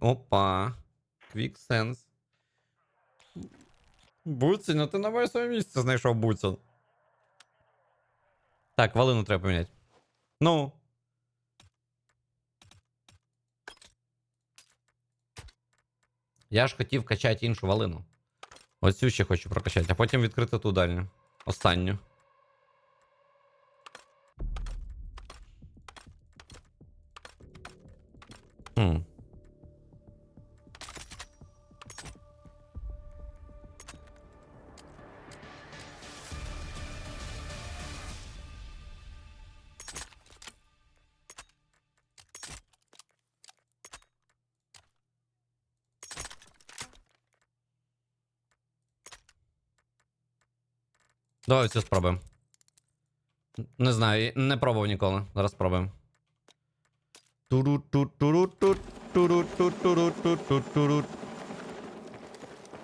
Опа. Sense. Буцін, ну ти на моє своє місце знайшов Буцін. Так, валину треба поміняти. Ну. Я ж хотів качати іншу валину. Оцю ще хочу прокачати, а потім відкрити ту дальню. Останню. Хм. Давай це спробуємо. Не знаю, не пробував ніколи. Зараз спробуємо.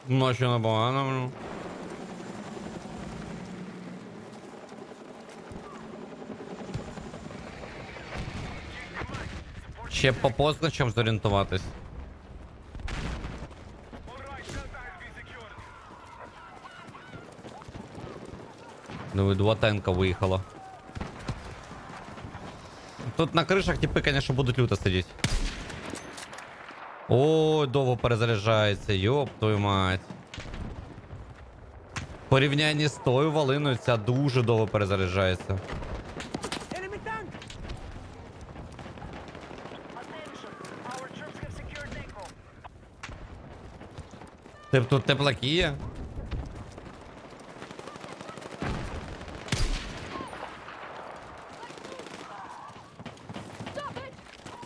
Ночі непогано. Ще по позначам зорієнтуватись. Ну, два танка виїхало. Тут на кришах типи, конечно, будуть люто сидіти. О, довго перезаряджається, йоп твою мать. В порівнянні з тою валиною ця дуже довго перезаряджається. Тип тут теплаки є?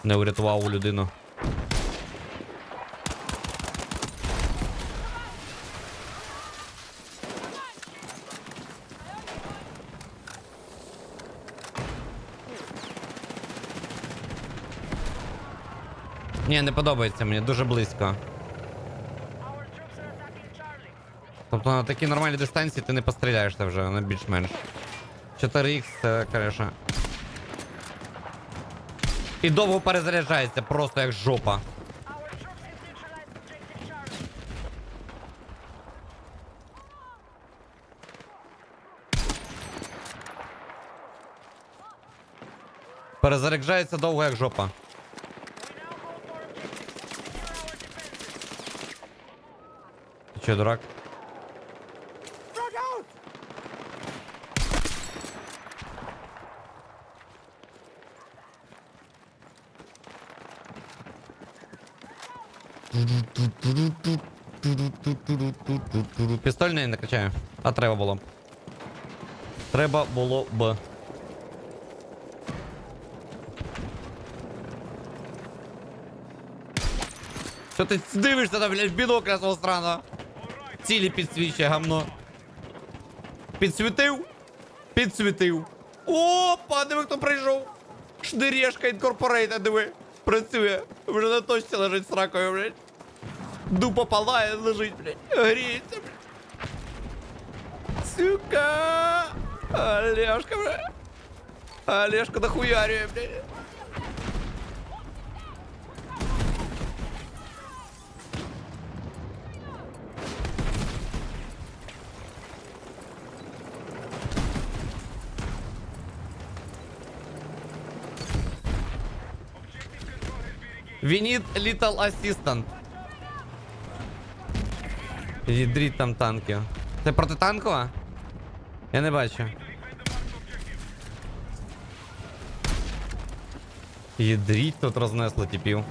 Не врятував у людину. Ні, не подобається мені, дуже близько. Тобто на такій нормальній дистанції ти не постріляєшся вже на більш-менш. 4х це, конечно. І довго перезаряджається, просто як жопа. Перезаряджається довго як жопа. We now go Пістольний не качаю. А треба було. Треба було б. Що ти дивишся там, блядь, в бінокля свого страна? Цілі підсвічує гамно. Підсвітив? Підсвітив. Опа, диви, хто прийшов. Шнирєшка інкорпорейта, диви. Працює. Вже на точці лежить з блядь. Дупа палає, лежить, блядь. Гріється, блядь. Сука! Олежка, блядь. Олежка дохуярює, блядь. We need little assistant. Їдріть там танки. Це протитанкова? Я не бачу. Їдріть тут рознесло типів.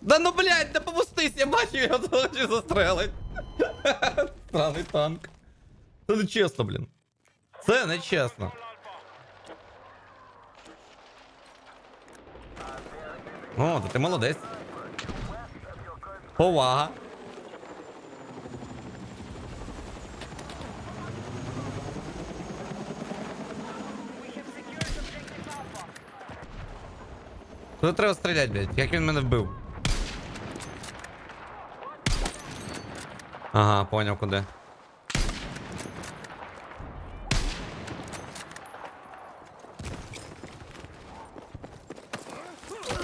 Да ну блядь, да попустись, я бачу, я хочу застрелить. Странний танк. Це не чесно, блін. Це не чесно. О, то ти молодець. Повага. Тут треба стріляти, блядь. Як він мене вбив? Ага, поняв куди.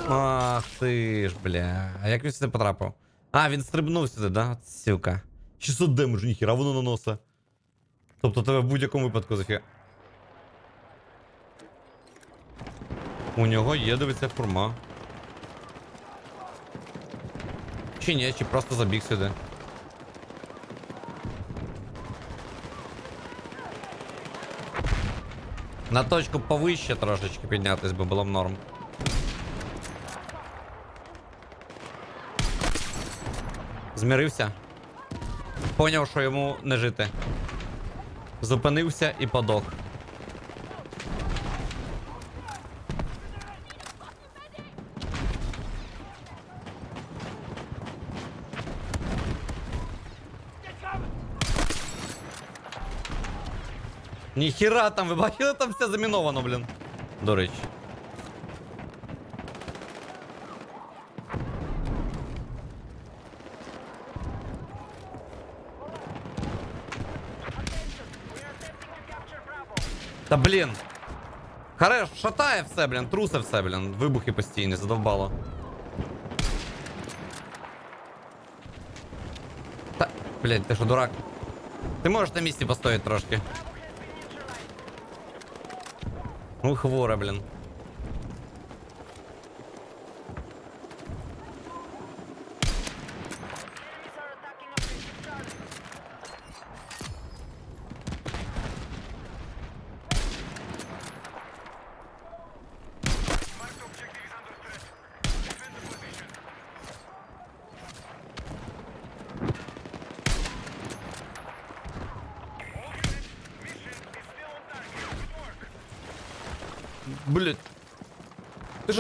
Ах ти ж, бля. А як він сюди потрапив? А, він стрибнув сюди, да? От Сюка. 600 демеджу, ніхіра воно наноса. Тобто тебе в будь-якому випадку зафіга. У нього є, дивиться, фурма. Чи ні, чи просто забіг сюди. На точку повище трошечки піднятись би було б норм. Змірився. Поняв, що йому не жити. Зупинився і подох. Ніхіра там, ви бачили, там все заміновано, блін. До речі. Та блін. Хареш, шатає все, блін, трусе все, блін. Вибухи постійні, задовбало. Та, блядь, ти що, дурак? Ти можеш на місці постояти трошки. Ну, хвора, блін.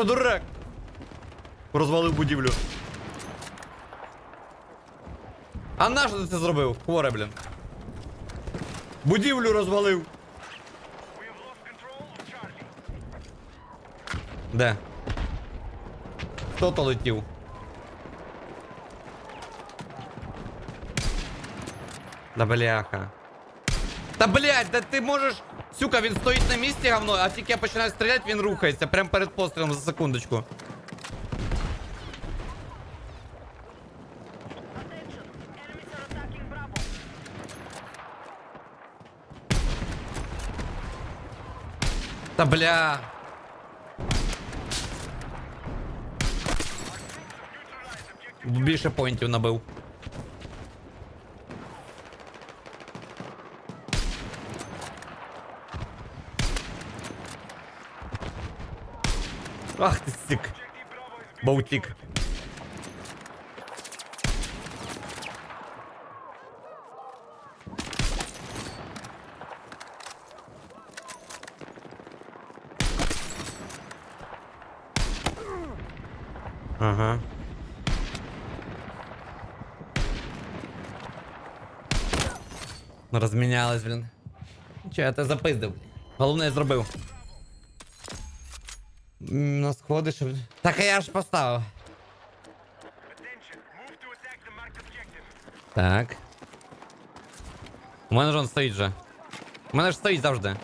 дурак? Розвалив будівлю. А нащо ти це зробив? Хворе, блін. Будівлю розвалив. Де? Хто то летів? Да бляха. Та блядь, да ти можеш. Сука, він стоїть на місці говно, а тільки я починаю стріляти, він рухається прямо перед пострілом за секундочку. Та бля. Більше поінтів набив. Ах ти стік. Баутік. Ага. Ну, Розмінялись, блін. Че, я тебе запиздив. Головне я зробив. На сходи, щоб. Так а я ж поставив. Так. У мене ж он стоїть же. У мене ж стоїть завжди.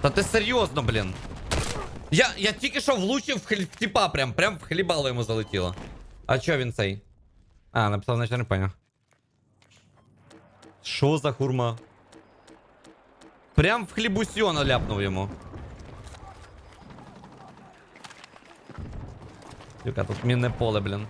Та ти серйозно, блін. Я, я тільки що влучив в, хлі... в тіпа, прям, прям в хлібало йому залетіло. А чо він цей? А, написав, значить, не поняв. Що за хурма? Прям в хлібусьона ляпнув йому. Яка тут мінне поле, блін.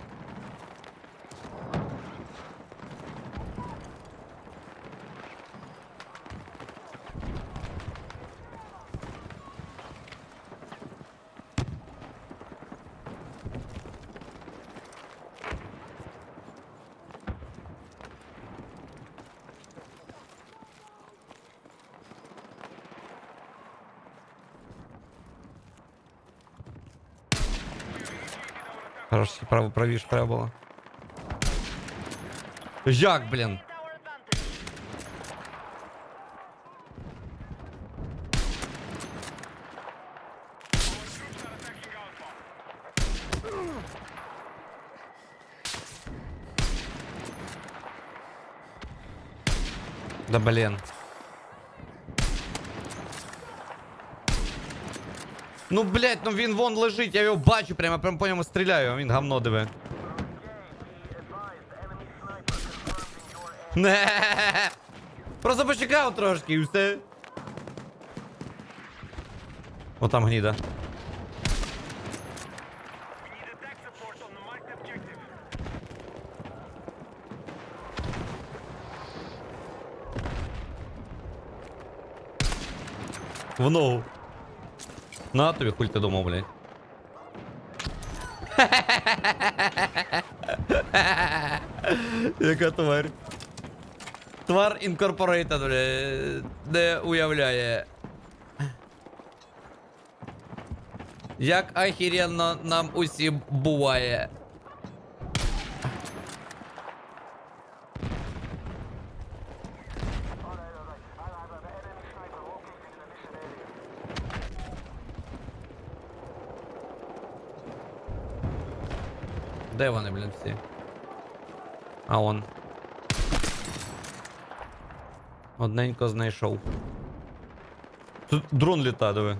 право, правіше треба було. Як, блін? Our advantage. Да блін. Ну, блядь, ну він вон лежить, я його бачу, прямо прямо по ньому стріляю, він говно диви. Не. Просто почекав трошки і все. О, там гніда. We need На тобі хуль ти думав, блядь. Яка тварь. Твар інкорпорейтед, блядь, не уявляє. Як охеренно нам усім буває. Де вони, блін, всі? А он. Одненько знайшов. Тут дрон літа, диви.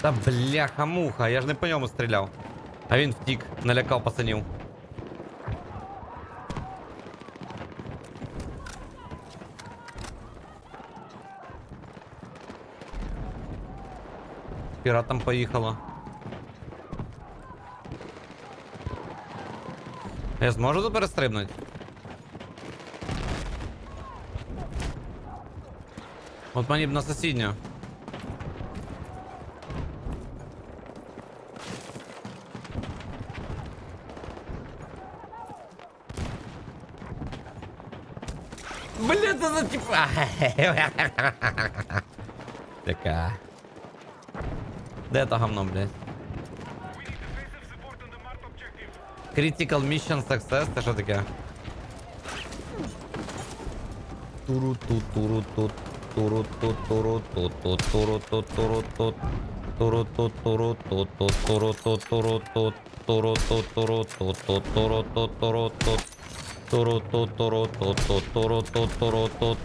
Та бляха-муха, я ж не по ньому стріляв. А він втік, налякав пацанів. Піратам поїхало. Я зможу тут перестрибнути? От мені б на сусідню. Бля, це за типа. Така. Де це говно, блядь? Critical Mission Success, це що таке? туру ту туру тут туру ту туру ту ту туру ту туру тут туру ту туру ту ту туру ту туру ту туру ту туру ту ту туру ту туру ту туру-ту.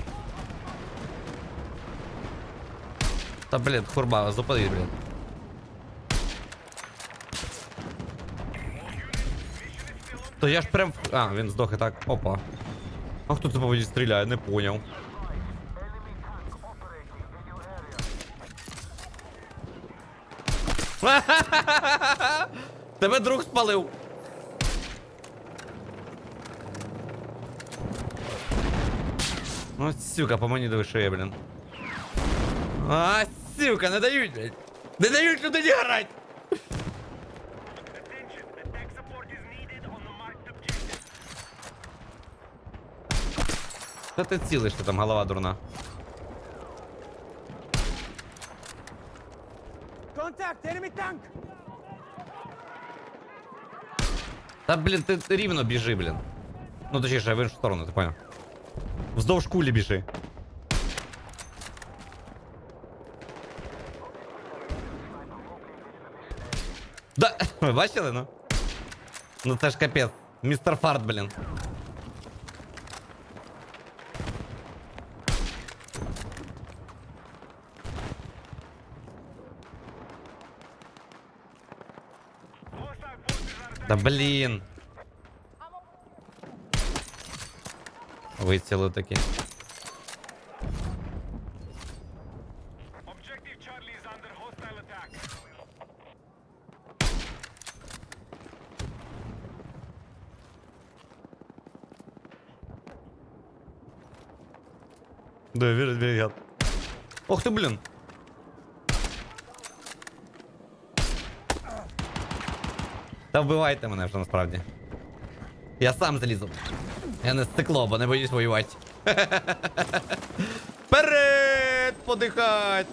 Та, блін, хурба, зупини, блін. То я ж прям. А, він здох і так. Опа. А хто це по мені стріляє, не поняв. Тебе друг спалив. Ну, сюка, по мені диви, що є, блін. А, сюка, не дають, блядь. Не дають людині грати. Attention, attack support is needed on the marked objective. Та ти цілиш, ти там голова дурна. Contact! Enemy tank! Та блін, ти ти рівно біжи, блін. Ну точніше, в іншу сторону, ти поняв. Вздовж кулі біжи. Да, ви бачили, ну? Ну це ж капець. Містер Фарт, блін. Hostile forces Hostile attack. Да, вірить, вірять. Ох ти, блін. Та вбивайте мене вже насправді. Я сам залізу. Я не стекло, бо не боюсь воювати. Вперед! Подихать!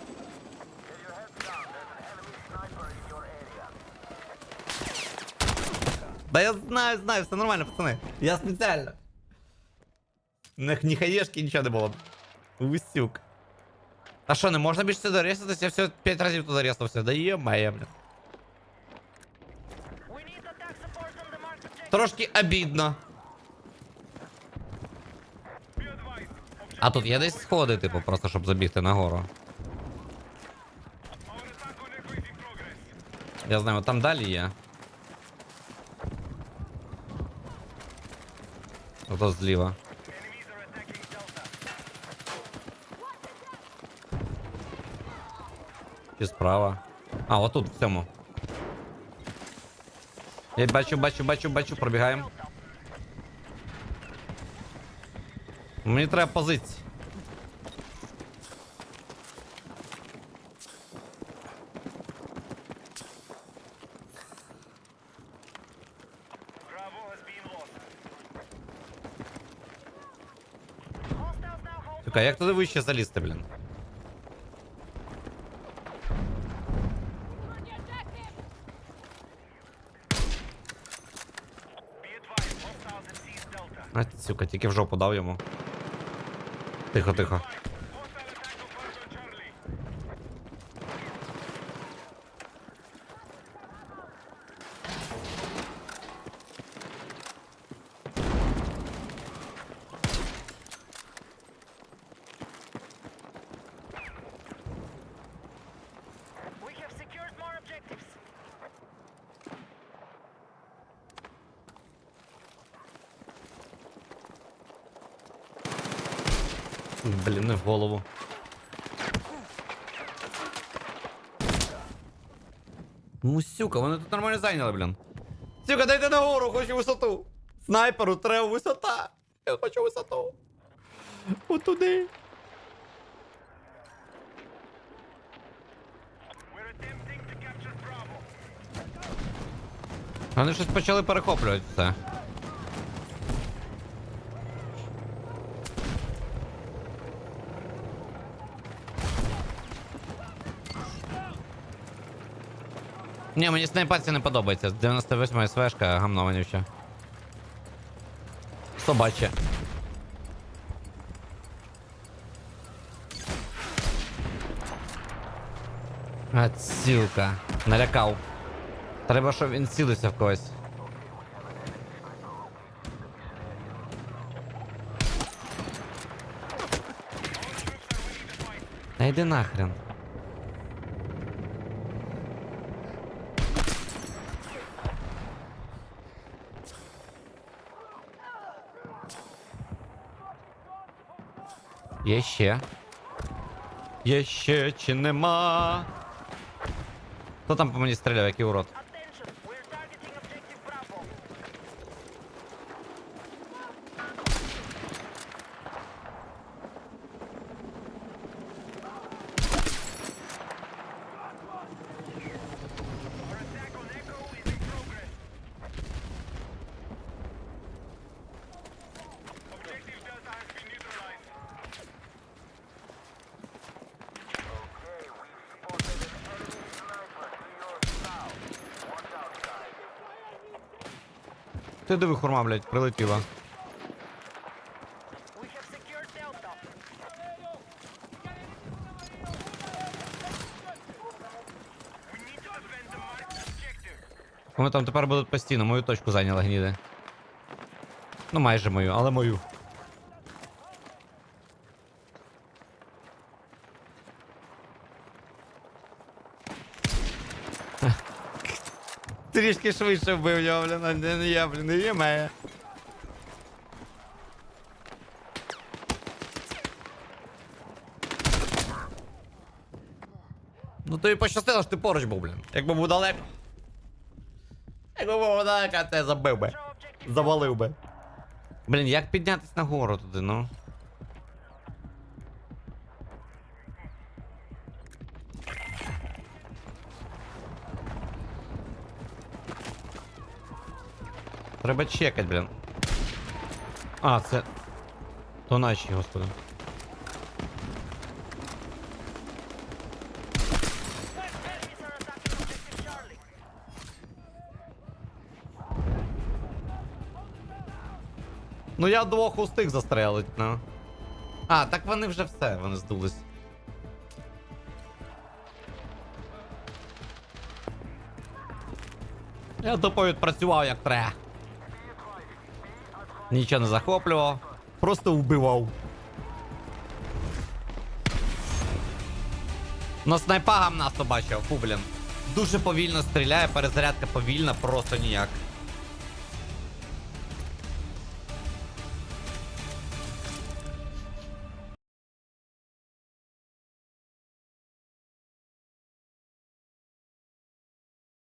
Да я знаю, знаю, все нормально, пацани. Я спеціально. Ні хаєшки, нічого не було. Усюк. А що, не можна більше сюди ресатися? Я все 5 разів туди реснувся. Да є блін. We need А тут є десь сходи, типу, просто щоб забігти нагору. Я знаю, там далі є. Ото зліва. Чи справа? А, отут в цьому. Я бачу, бачу, бачу, бачу, пробігаємо. Мені треба позиції. Сука, як туди вище залізти, блін? А, тільки в жопу дав йому. Тихо, тихо. Блін, не в голову. Ну, сюка, вони тут нормально зайняли, блін. Сюка, дайте нагору, хочу висоту. Снайперу треба висота. Я хочу висоту. От. Вони щось почали перехоплювати це. Ні, мені снайпація не подобається. 98 СВшка, гамно вонюче. Собаче. А, цілка. Налякав. Треба, щоб він цілився в когось. Та йди нахрен. Є ще. Є ще чи нема? Хто там по мені стріляв, який урод? Ти диви, хурма, блядь, прилетіла. Вони там тепер будуть постійно, мою точку зайняли гніди. Ну майже мою, але мою. Трішки швидше вбив його, блін, а не я, блін, не є моє. Ну тобі пощастило, що ти поруч був, блін. Якби був далеко. Якби був далеко, те забив би. Завалив би. Блін, як піднятись нагору туди, ну? Треба чекать, блін. А, це. То наші, господи. Ну я двох устиг застрелить, ну. А, так вони вже все, вони здулись. Я тупо відпрацював як треба. Нічого не захоплював, просто вбивав. Но снайпа гамна бачив, фу, блін. Дуже повільно стріляє, перезарядка повільна, просто ніяк.